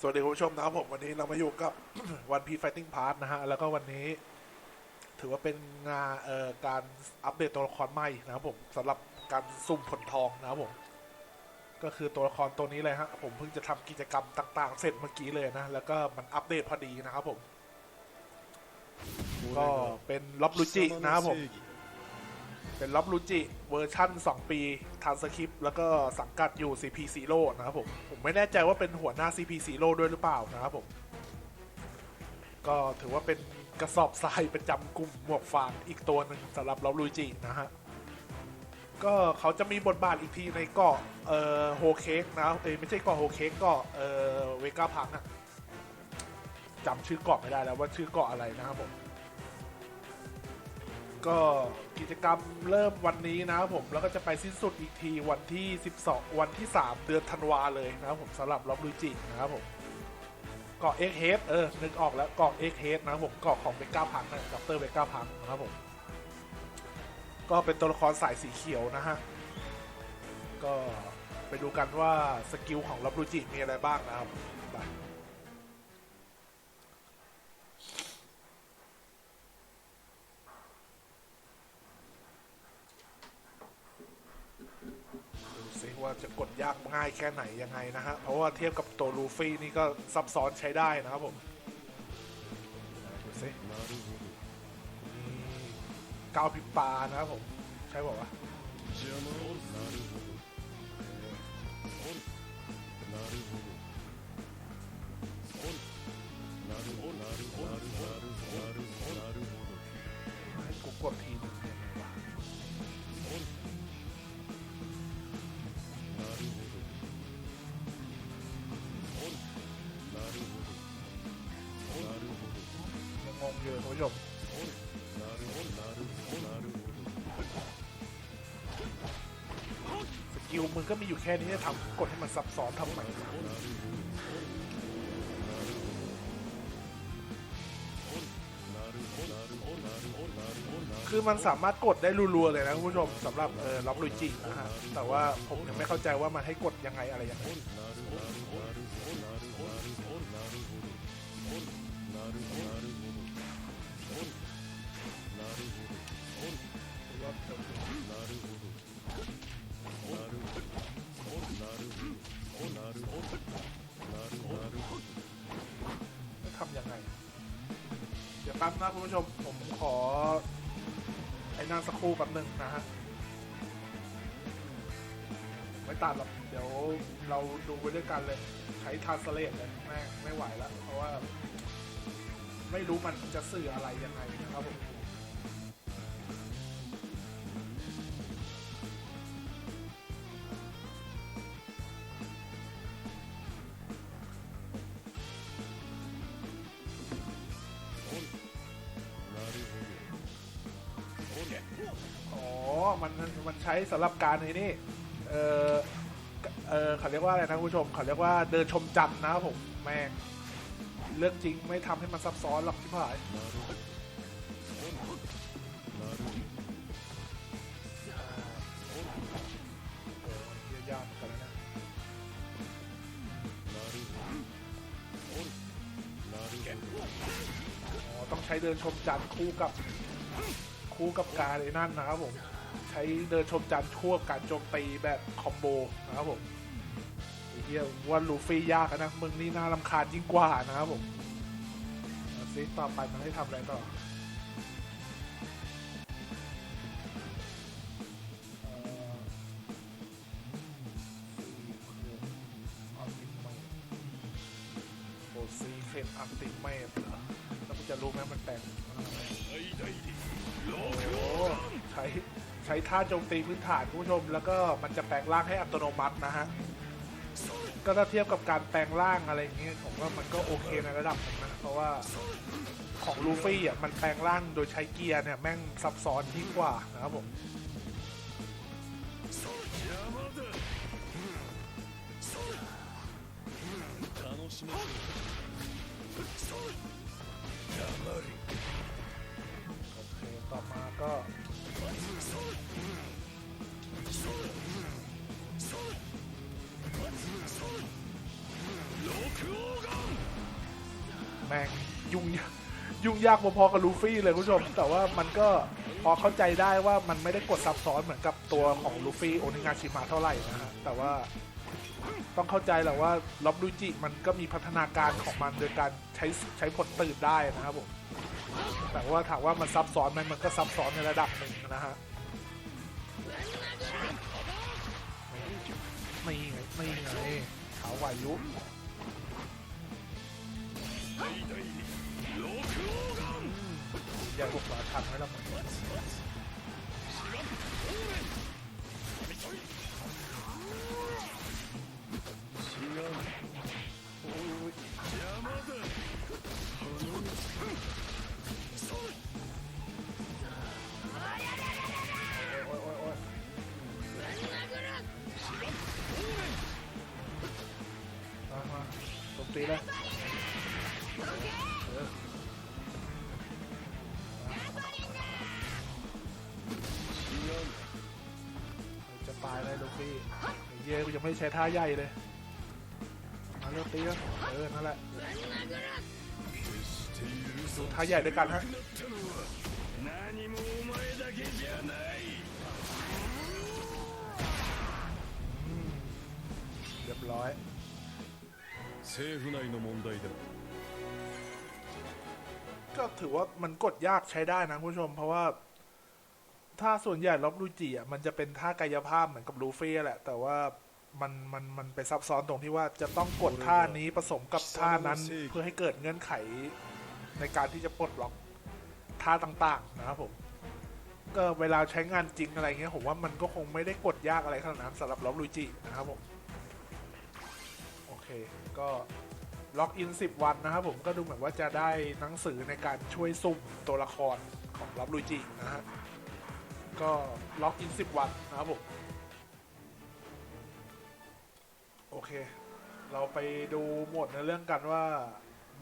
สวัสดีคุณผู้ชมนะครับผมวันนี้เรามาอยู่กับวันพี Fighting Pass นะฮะ แล้วก็วันนี้ถือว่าเป็นงานเอ่อการอัปเดตตัวละครใหม่นะครับผมสำหรับการสุ่มผลทองนะครับผม ก็คือตัวละครตัวนี้เลยฮะผมเพิ่งจะทำกิจกรรมต่าง ๆ เสร็จเมื่อกี้เลยนะ แล้วก็มันอัปเดตพอดีนะครับผม ก็เป็นล็อบลูจินะครับผม เป็นล็อบลูจิเวอร์ชั่น 2 ปีทานสคริปแล้วก็สังกัดอยู่ CP Zero นะครับผม ผมไม่แน่ใจว่าเป็นหัวหน้า CP Zero ด้วยหรือเปล่านะครับผม ก็ถือว่าเป็นกระสอบทรายประจำกลุ่มหมวกฟางอีกตัวหนึ่งสำหรับล็อบลูจินะฮะ ก็เขาจะมีบทบาทอีกทีในเกาะเอ่อโฮเค้กนะเอ้ไม่ใช่เกาะโฮเค้กเกาะเอ่อเวก้าพังอะจำชื่อเกาะไม่ได้แล้วว่าชื่อเกาะอะไรนะครับผมก็ กิจกรรมเริ่มวันนี้นะครับผมแล้วก็จะไปสิ้นสุดอีกทีวันที่ 12 วันที่ 3 เดือนธันวาเลยนะครับผมสำหรับล็อบลูจินะครับผมเกาะเอ็กเฮดเออนึกออกแล้วเกาะเอ็กเฮดนะครับผมเกาะของเบก้าพังนะดรเบก้าพังนะครับผมก็เป็นตัวละครสายสีเขียวนะฮะก็ไปดูกันว่าสกิลของล็อบลูจิมีอะไรบ้างนะครับไป ดูซิว่า จะกดยากง่ายแค่ไหนยังไงนะฮะ เพราะว่าเทียบกับตัวลูฟี่นี่ก็ซับซ้อนใช้ได้นะครับผมดูซินี่ก้าวพิปานะครับผม ใช่บอกว่ากูกดทีนึงยังไงวะยัง ผู้ชมสกิลมึงก็มีอยู่แค่นี้จะทำกดให้มันซับซ้อนทำไมคือมันสามารถกดได้รัวๆเลยนะคุณผู้ชมสำหรับเออล็อกลุยจินะฮะแต่ว่าผมยังไม่เข้าใจว่ามันให้กดยังไงอะไรยังไง ทำยังไง เดี๋ยวแป๊บนะคุณผู้ชม ผมขอ ไอ้นั่นสักครู่แป๊บหนึ่งนะฮะ ไม่ตัดหรอก เดี๋ยวเราดูไปด้วยกันเลย ใช้ทาสเลตเลยแม่ไม่ไหวแล้ว เพราะว่า ไม่รู้มันจะสื่ออะไรยังไงนะครับผม มันใช้สำหรับการนี้นี่เออเออเขาเรียกว่าอะไรนะผู้ชมเขาเรียกว่าเดินชมจันทร์นะครับผมแม่งเรื่องจริงไม่ทำให้มันซับซ้อนหรอกที่ผ่ายโอ้ยากเหมือนกันะต้องใช้เดินชมจันทร์คู่กับคู่กับการไอ้นั่นนะครับผม ช้เดินชมจันทร์คู่วการโจมตีแบบคอมโบนะครับผมไอ้เหี้ยว่าลูฟี่ยากนะมึงนี่น่ารำคาญยิ่งกว่านะครับผมซิต่อไปมันให้ทำอะไรต่อ ซีเคมอัลติเมทเหรอแล้วมันจะรู้ไหมมันแปลงโอ้โหใช้ใช้ท่าโจมตีพื้นฐานคุณผู้ชม แล้วก็มันจะแปลงร่างให้อัตโนมัตินะฮะ ก็ถ้าเทียบกับการแปลงร่างอะไรอย่างเงี้ยผมว่ามันก็โอเคในระดับหนึงนะเพราะว่าของลูฟี่อะมันแปลงร่างโดยใช้เกียร์เนี่ยแม่งซับซ้อนยิ่งกว่านะครับผม โอเค ต่อมาก็ 六王が แม่งยุ่งยากยุ่งยากพอๆกับลูฟี่เลยคุณผู้ชม แต่ว่ามันก็พอเข้าใจได้ว่ามันไม่ได้กดซับซ้อนเหมือนกับตัวของลูฟี่โอนิงาชิมะเท่าไหร่นะฮะแต่ว่า ต้องเข้าใจแหละว่าล็อบลูจิมันก็มีพัฒนาการของมันโดยการใช้ใช้ผลตื่นได้นะครับผมแต่ว่าถามว่ามันซับซ้อนไหมมันก็ซับซ้อนในระดับหนึ่งนะฮะไม่ไงไม่ไงขาววายุอย่าบุกหลอทันไว้ละ ตีเลยจะตายเลยลูกพี่เย่กูยังไม่ใช้ท่าใหญ่เลย มาเร็วตีแล้เออ นั่นแหละท่าใหญ่ด้วยกันฮะเรียบร้อย 政府内の問題だ ก็ถือว่ามันกดยากใช้ได้นะคุณผู้ชม เพราะว่า ถ้าส่วนใหญ่ล็อบลูจิอ่ะมันจะเป็นท่ากายภาพเหมือนกับลูฟี่แหละ แต่ว่ามันมันมันไปซับซ้อนตรงที่ว่าจะต้องกดท่านี้ผสมกับท่านั้น เพื่อให้เกิดเงื่อนไขในการที่จะปลดล็อกท่าต่างๆนะครับผม ก็เวลาใช้งานจริงอะไรเงี้ยผมว่ามันก็คงไม่ได้กดยากอะไรขนาดนั้นสำหรับล็อบลูจินะครับผม โอ เค ก็ล็อกอิน 10 วันนะครับผมก็ดูเหมือนว่าจะได้หนังสือในการช่วยซุ่มตัวละครของล็อบลูจินะฮะ ก็ล็อกอิน 10 วันนะครับผม โอเค เราไปดูหมดในเรื่องกันว่า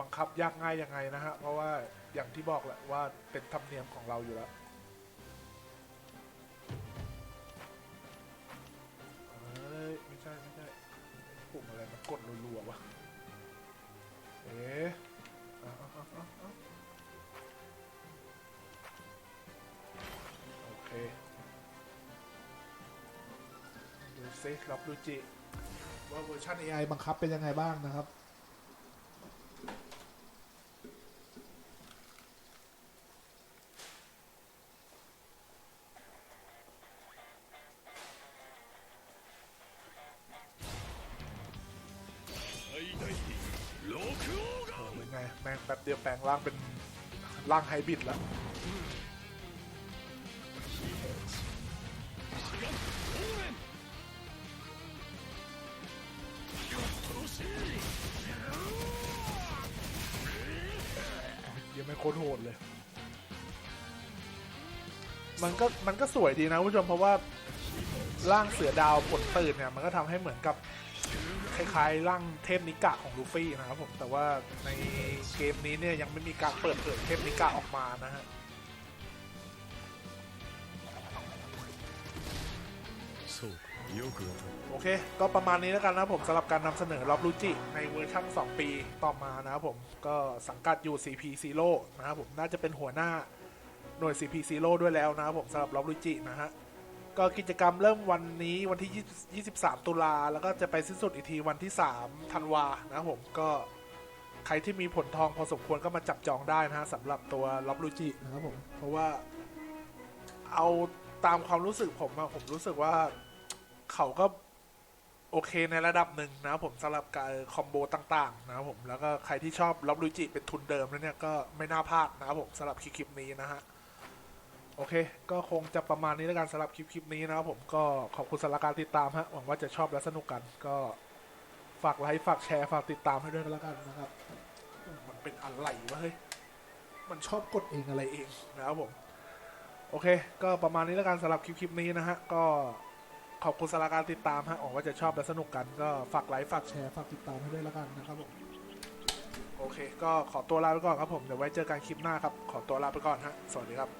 บังคับยากง่ายยังไงนะฮะ เพราะว่าอย่างที่บอกแหละว่าเป็นธรรมเนียมของเราอยู่แล้ว กดรัวๆวะเอ๊ะเอาเอาเอาเอาเอาโอเค ดูซิรับดูจิ ว่าเวอร์ชัน AI บังคับเป็นยังไงบ้างนะครับ ป๊บเดียวแปลงร่างเป็นร่างไฮบริดแล้วยังไม่โคตรโหดเลย มันก็มันก็สวยดีนะผู้ชมเพราะว่าร่างเสือดาวผลตื่นเนี่ย มันก็ทำให้เหมือนกับคล้ายๆร่างเทพนิกะของลูฟี่นะครับผม แต่ว่าใน เกมนี้เนี่ยยังไม่มีการเปิดเผยเทพนิก้าออกมานะฮะโอเค ก็ประมาณนี้แล้วกันนะผมสำหรับการนำเสนอรอบลูจิในเวอร์ชั่น 2 ปีต่อมานะครับผมก็สังกัดอยู่ CP Zero นะครับผมน่าจะเป็นหัวหน้าหน่วย CP Zero ด้วยแล้วนะครับผมสำหรับรอบลูจินะฮะก็กิจกรรมเริ่มวันนี้วันที่ 23 ตุลาแล้วก็จะไปสิ้นสุดอีกทีวันที่ 3 ธันวานะครับผมก็ ใครที่มีผลทองพอสมควรก็มาจับจองได้นะฮะสำหรับตัวรอบลูจินะครับผม เพราะว่าเอาตามความรู้สึกผมอะผมรู้สึกว่าเขาก็โอเคในระดับหนึ่งนะครับผมสำหรับการคอมโบต่างๆนะครับผมแล้วก็ใครที่ชอบล็อบลูจิเป็นทุนเดิมแล้วเนี่ยก็ไม่น่าพลาดนะครับผมสำหรับคลิปนี้นะฮะโอเค ก็คงจะประมาณนี้แล้วกันสำหรับคลิปนี้นะครับผมก็ขอบคุณสำหรับการติดตามฮะหวังว่าจะชอบและสนุกกันก็ ฝากไลค์ฝากแชร์ฝากติดตามให้ด้วยกันแล้วกันนะครับ มันเป็นอะไรวะเฮ้ย มันชอบกดเองอะไรเองนะครับผม โอเค ก็ประมาณนี้แล้วกันสำหรับคลิปนี้นะฮะ ก็ขอบคุณสำหรับการติดตามฮะหวังว่าจะชอบและสนุกกันก็ฝากไลค์ฝากแชร์ฝากติดตามให้ด้วยแล้วกันนะครับผมโอเค ก็ขอตัวลาไปก่อนครับผมเดี๋ยวไว้เจอกันคลิปหน้าครับ ขอตัวลาไปก่อนฮะสวัสดีครับ